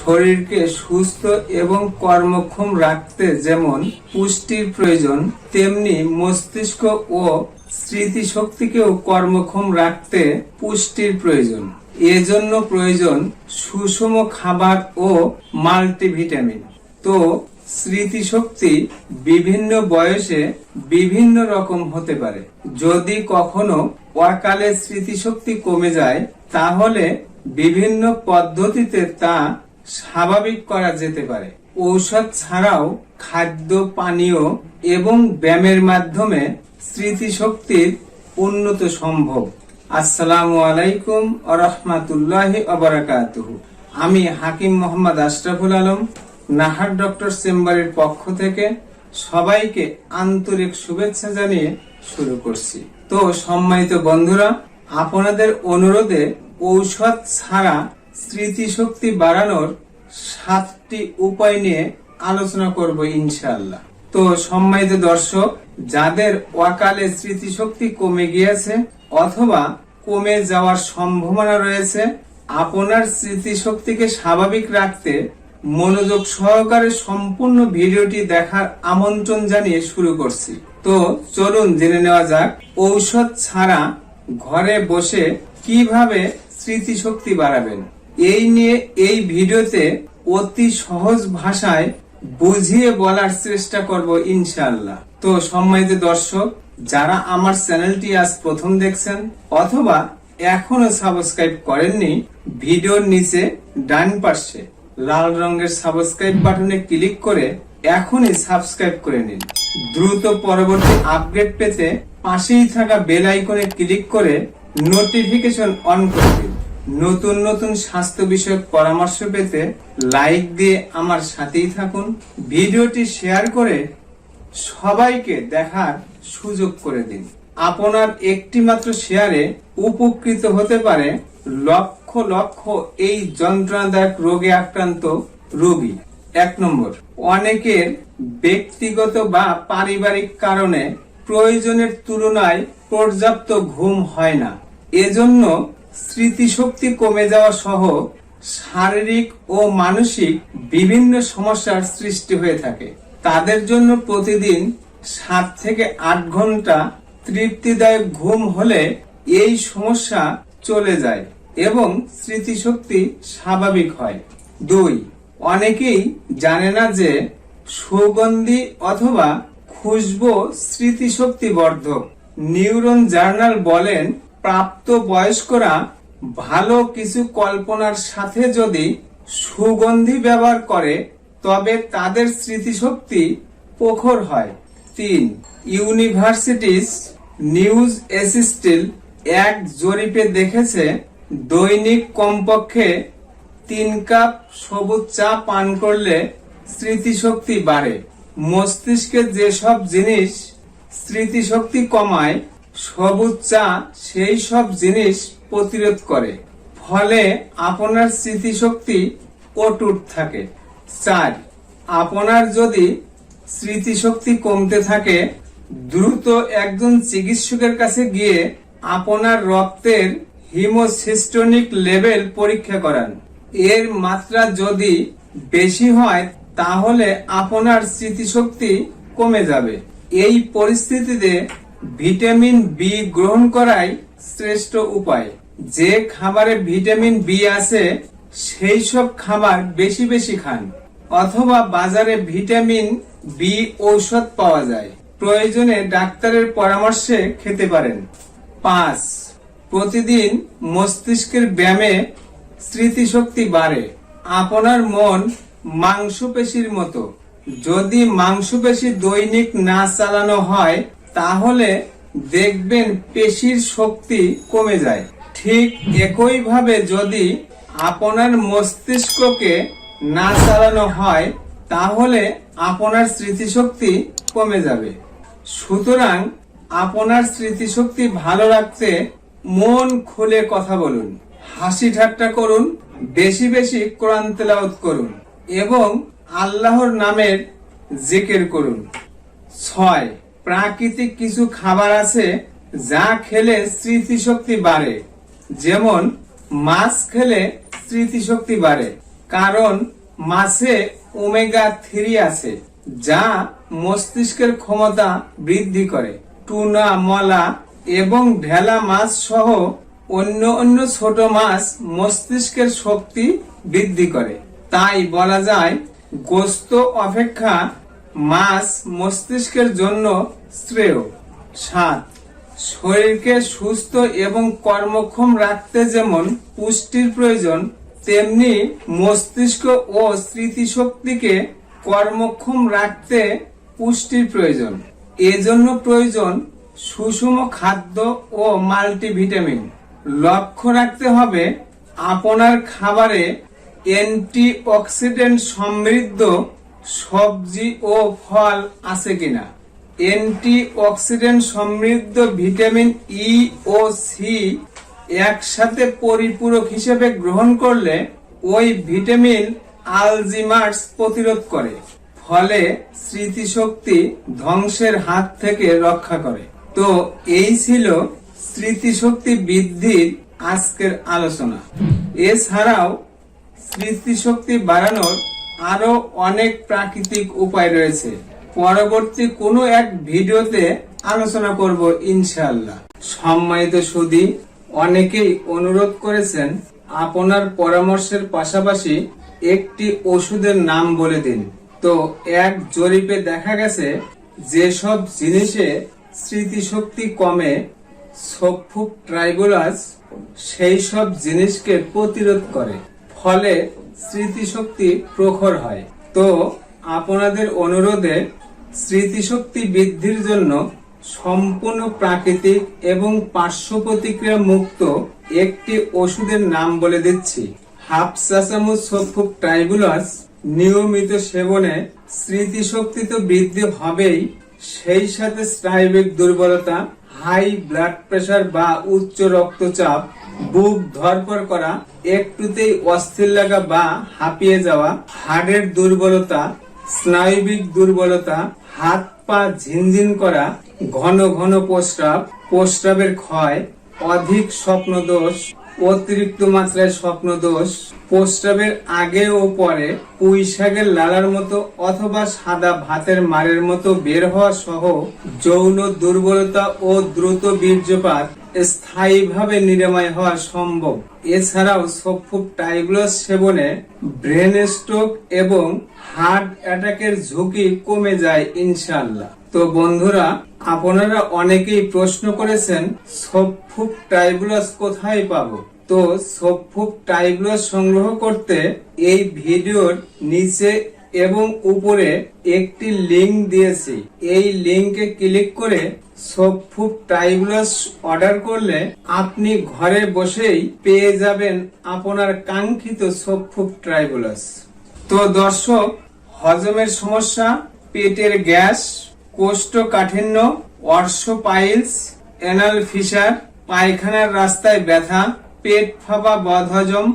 শরীরকে সুস্থ এবং কর্মক্ষম রাখতে যেমন পুষ্টির প্রয়োজন, তেমনি মস্তিষ্ক ও স্মৃতিশক্তিকেও কর্মক্ষম রাখতে পুষ্টির প্রয়োজন। এজন্য প্রয়োজন সুষম খাবার ও মাল্টিভিটামিন। তো স্মৃতিশক্তি বিভিন্ন বয়সে বিভিন্ন রকম হতে পারে। যদি কখনো অকালে স্মৃতিশক্তি কমে যায়, তাহলে বিভিন্ন পদ্ধতিতে তা স্বাভাবিক করা যেতে পারে। ঔষধ ছাড়াও খাদ্য, পানীয় এবং ব্যায়ামের মাধ্যমে স্মৃতিশক্তির উন্নত সম্ভব। আসসালামু আলাইকুম আরহামাতুল্লাহি অবরাকাতুহু আমি হাকিম মোহাম্মদ আশরাফুল আলম, নাহার ডক্টর চেম্বারের পক্ষ থেকে সবাইকে আন্তরিক শুভেচ্ছা জানিয়ে শুরু করছি। তো সম্মানিত বন্ধুরা, আপনাদের অনুরোধে ঔষধ ছাড়া স্মৃতিশক্তি বাড়ানোর সাতটি উপায় নিয়ে আলোচনা করব ইনশাআল্লাহ। তো সম্মানিত দর্শক, যাদের অকালে স্মৃতিশক্তি কমে গিয়েছে অথবা কমে যাওয়ার সম্ভাবনা রয়েছে, আপনার স্মৃতিশক্তিকে স্বাভাবিক রাখতে মনোযোগ সহকারে সম্পূর্ণ ভিডিওটি দেখার আমন্ত্রণ জানিয়ে শুরু করছি। তো চলুন জেনে নেওয়া যাক, ঔষধ ছাড়া ঘরে বসে কীভাবে স্মৃতিশক্তি বাড়াবেন? এই নিয়ে এই ভিডিওতে অতি সহজ ভাষায় বুঝিয়ে বলার চেষ্টা করব ইনশাআল্লাহ। তো সম্মানিত দর্শক, যারা আমার চ্যানেলটি আজ প্রথম দেখছেন অথবা এখনও সাবস্ক্রাইব করেননি, ভিডিওর নিচে ডান পাশে লাল রঙের সাবস্ক্রাইব বাটনে ক্লিক করে এখনই সাবস্ক্রাইব করে নিন। দ্রুত পরবর্তী আপডেট পেতে পাশেই থাকা বেল আইকনে ক্লিক করে নোটিফিকেশন অন করে দিন। নতুন নতুন স্বাস্থ্য বিষয়ক পরামর্শ পেতে লাইক দিয়ে আমার সাথেই থাকুন। ভিডিওটি শেয়ার করে সবাইকে দেখার সুযোগ করে দিন। আপনার একটি মাত্র শেয়ারে উপকৃত হতে পারে লক্ষ লক্ষ এই যন্ত্রণাদায়ক রোগে আক্রান্ত রোগী। এক নম্বর, অনেকের ব্যক্তিগত বা পারিবারিক কারণে প্রয়োজনের তুলনায় পর্যাপ্ত ঘুম হয় না। এজন্য স্মৃতিশক্তি কমে যাওয়া সহ শারীরিক ও মানসিক বিভিন্ন সমস্যার সৃষ্টি হয়ে থাকে। তাদের জন্য প্রতিদিন সাত থেকে আট ঘণ্টা তৃপ্তিদায়ক ঘুম হলে এই সমস্যা চলে যায় এবং স্মৃতিশক্তি স্বাভাবিক হয়। দুই, অনেকেই জানে না যে সুগন্ধি অথবা খুশবু স্মৃতিশক্তি বর্ধক নিউরন জার্নাল বলেন প্রাপ্ত বয়স্করা ভালো কিছু কল্পনার সাথে যদি সুগন্ধি ব্যবহার করে, তবে তাদের স্মৃতিশক্তি প্রখর হয়। তিন, ইউনিভার্সিটিস নিউজ অ্যাসিস্টিল এক জরিপে দেখেছে, দৈনিক কমপক্ষে তিন কাপ সবুজ চা পান করলে স্মৃতিশক্তি বাড়ে। মস্তিষ্কে যেসব জিনিস স্মৃতিশক্তি কমায় সবুজ চা সেই সব জিনিস প্রতিরোধ করে। ফলে আপনার স্মৃতিশক্তি অটুট থাকে। চার, আপনার যদি স্মৃতিশক্তি কমতে থাকে, দ্রুত একজন চিকিৎসকের কাছে গিয়ে আপনার রক্তের হিমোসিস্টোনিক লেভেল পরীক্ষা করান। এর মাত্রা যদি বেশি হয়, তাহলে আপনার স্মৃতিশক্তি কমে যাবে। এই পরিস্থিতিতে ভিটামিন বি গ্রহণ করাই শ্রেষ্ঠ উপায়। যে খাবারে ভিটামিন বি আছে, সেই সব খাবার বেশি বেশি খান, অথবা বাজারে ভিটামিন বি ঔষধ পাওয়া যায়। প্রয়োজনে ডাক্তারের পরামর্শে খেতে পারেন। পাঁচ, প্রতিদিন মস্তিষ্কের ব্যায়ামে স্মৃতিশক্তি বাড়ে। আপনার মন মাংসপেশির মতো। যদি মাংসপেশি দৈনিক না চালানো হয় তাহলে দেখবেন পেশির শক্তি কমে যায়। ঠিক একইভাবে যদি আপনার মস্তিষ্ককে না চালানো হয়, তাহলে আপনার স্মৃতিশক্তি কমে যাবে। সুতরাং আপনার স্মৃতিশক্তি ভালো রাখতে মন খুলে কথা বলুন, হাসি ঠাট্টা করুন, বেশি বেশি কোরআন তেলাওয়াত করুন এবং আল্লাহর নামের জিকির করুন। ছয় প্রাকৃতিক কিছু খাবার আছে যা খেলে স্মৃতিশক্তি বাড়ে। যেমন, মাছ খেলে স্মৃতিশক্তি বাড়ে, কারণ মাছে ওমেগা থ্রি আছে, যা মস্তিষ্কের ক্ষমতা বৃদ্ধি করে। টুনা, মলা এবং ঢেলা মাছ সহ অন্য অন্য ছোট মাছ মস্তিষ্কের শক্তি বৃদ্ধি করে। তাই বলা যায়, গোস্ত অপেক্ষা মাছ মস্তিষ্কের জন্য শ্রেয়। সাত, শরীরকে সুস্থ এবং কর্মক্ষম রাখতে যেমন পুষ্টির প্রয়োজন, তেমনি মস্তিষ্ক ও স্মৃতিশক্তিকে কর্মক্ষম রাখতে পুষ্টির প্রয়োজন। এজন্য প্রয়োজন সুষম খাদ্য ও মাল্টিভিটামিন। লক্ষ্য রাখতে হবে আপনার খাবারে অ্যান্টিঅক্সিডেন্ট সমৃদ্ধ সবজি ও ফল আছে কিনা? অ্যান্টিঅক্সিডেন্ট সমৃদ্ধ ভিটামিন ই ও সি একসাথে পরিপূরক হিসেবে গ্রহণ করলে ওই ভিটামিন আলজিমার্স প্রতিরোধ করে, ফলে স্মৃতিশক্তি ধ্বংসের হাত থেকে রক্ষা করে। তো এই ছিল স্মৃতিশক্তি বৃদ্ধির আজকের আলোচনা। এছাড়াও স্মৃতিশক্তি বাড়ানোর আরও অনেক প্রাকৃতিক উপায় রয়েছে। পরবর্তী কোনো এক ভিডিওতে আলোচনা করব ইনশাল্লাহ সম্মানিত সুদী অনেকেই অনুরোধ করেছেন আপনার পরামর্শের পাশাপাশি একটি ওষুধের নাম বলে দিন। তো এক জরিপে দেখা গেছে, যেসব জিনিসে স্মৃতিশক্তি কমে সফুক ট্রাইবুলাস, সেই সব জিনিসকে প্রতিরোধ করে। ফলে স্মৃতিশক্তি প্রখর হয়। তো আপনাদের অনুরোধে স্মৃতিশক্তি বৃদ্ধির জন্য সম্পূর্ণ প্রাকৃতিক এবং পার্শ্ব প্রতিক্রিয়া মুক্ত একটি ওষুধের নাম বলে দিচ্ছি। হাফ চা চামচ নিয়মিত সেবনে স্মৃতিশক্তি তো বৃদ্ধি হবেই, সেই সাথে স্নায়বিক দুর্বলতা হাই ব্লাড প্রেশার বা উচ্চ রক্তচাপ, বুক ধরপর করা, একটুতেই অস্থির লাগা বা হাঁপিয়ে যাওয়া, হাড়ের দুর্বলতা, স্নায়বিক দুর্বলতা, হাত পা ঝিনঝিন করা, ঘন ঘন প্রস্রাব, প্রস্রাবের ক্ষয়, অধিক স্বপ্নদোষ অতিরিক্ত মাত্রায় স্বপ্নদোষ, প্রস্রাবের আগে ও পরে, পুঁই লালার মতো অথবা সাদা ভাতের মারের মতো বের হওয়া সহ যৌন দুর্বলতা ও দ্রুত বীর্যপাত স্থায়ীভাবে নিরাময় হওয়া সম্ভব। এছাড়াও সফুক টাইগ্লোস সেবনে ব্রেন স্ট্রোক এবং হার্ট অ্যাটাকের ঝুঁকি কমে যায় ইনশাল্লাহ তো বন্ধুরা, আপনারা অনেকেই প্রশ্ন করেছেন সফুক টাইবুলাস কোথায় পাবো? তো সফুক টাইবুলাস সংগ্রহ করতে এই ভিডিওর নিচে এবং উপরে একটি লিংক দিয়েছি। এই লিংকে ক্লিক করে সফুক টাইবুলাস অর্ডার করলে আপনি ঘরে বসেই পেয়ে যাবেন আপনার কাঙ্ক্ষিত সফুক ট্রাইবুলাস তো দর্শক, হজমের সমস্যা, পেটের গ্যাস কোষ্ঠকাঠিন্য অর্শোপাইলস এনাল ফিসার পায়খানার রাস্তায় ব্যথা, পেট ফাঁপা, বদহজম,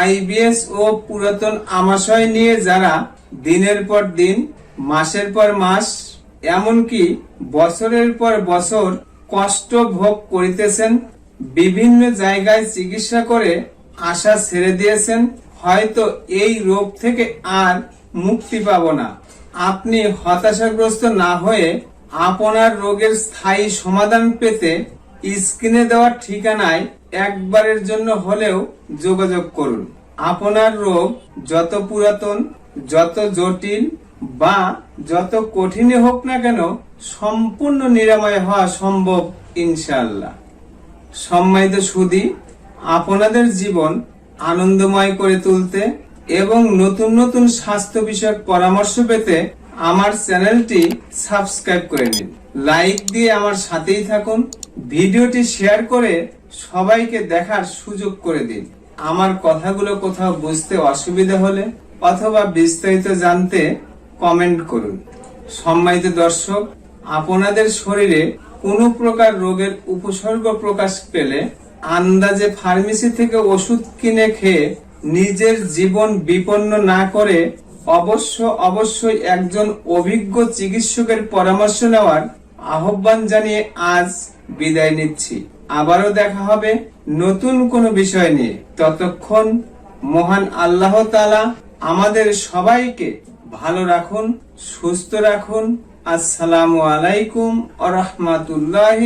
আইবিএস ও পুরাতন আমাশয় নিয়ে যারা দিনের পর দিন, মাসের পর মাস, এমনকি বছরের পর বছর কষ্ট ভোগ করিতেছেন, বিভিন্ন জায়গায় চিকিৎসা করে আশা ছেড়ে দিয়েছেন, হয়তো এই রোগ থেকে আর মুক্তি পাব না। আপনি হতাশাগ্রস্ত না হয়ে আপনার রোগের স্থায়ী সমাধান পেতে স্ক্রিনে দেওয়ার ঠিকানায় একবারের জন্য হলেও যোগাযোগ করুন। আপনার রোগ যত পুরাতন, যত জটিল বা যত কঠিনই হোক না কেন সম্পূর্ণ নিরাময় হওয়া সম্ভব ইনশাআল্লাহ। সম্মানিত সুদী, আপনাদের জীবন আনন্দময় করে তুলতে এবং নতুন নতুন স্বাস্থ্য বিষয়ক পরামর্শ পেতে আমার চ্যানেলটি সাবস্ক্রাইব করে নিন। লাইক দিয়ে আমার সাথেই থাকুন। ভিডিওটি শেয়ার করে সবাইকে দেখার সুযোগ করে দিন। আমার কথাগুলো কোথাও বুঝতে অসুবিধা হলে অথবা বিস্তারিত জানতে কমেন্ট করুন। সম্মানিত দর্শক, আপনাদের শরীরে কোনো প্রকার রোগের উপসর্গ প্রকাশ পেলে আন্দাজে ফার্মেসি থেকে ওষুধ কিনে খেয়ে নিজের জীবন বিপন্ন না করে অবশ্য অবশ্যই একজন অভিজ্ঞ চিকিৎসকের পরামর্শ নেওয়ার আহ্বান জানিয়ে আজ বিদায় নিচ্ছি। আবারও দেখা হবে নতুন কোনো বিষয় নিয়ে। ততক্ষণ মহান আল্লাহ তালা আমাদের সবাইকে ভালো রাখুন, সুস্থ রাখুন। আসসালামু আলাইকুম আ রহমাতুল্লাহ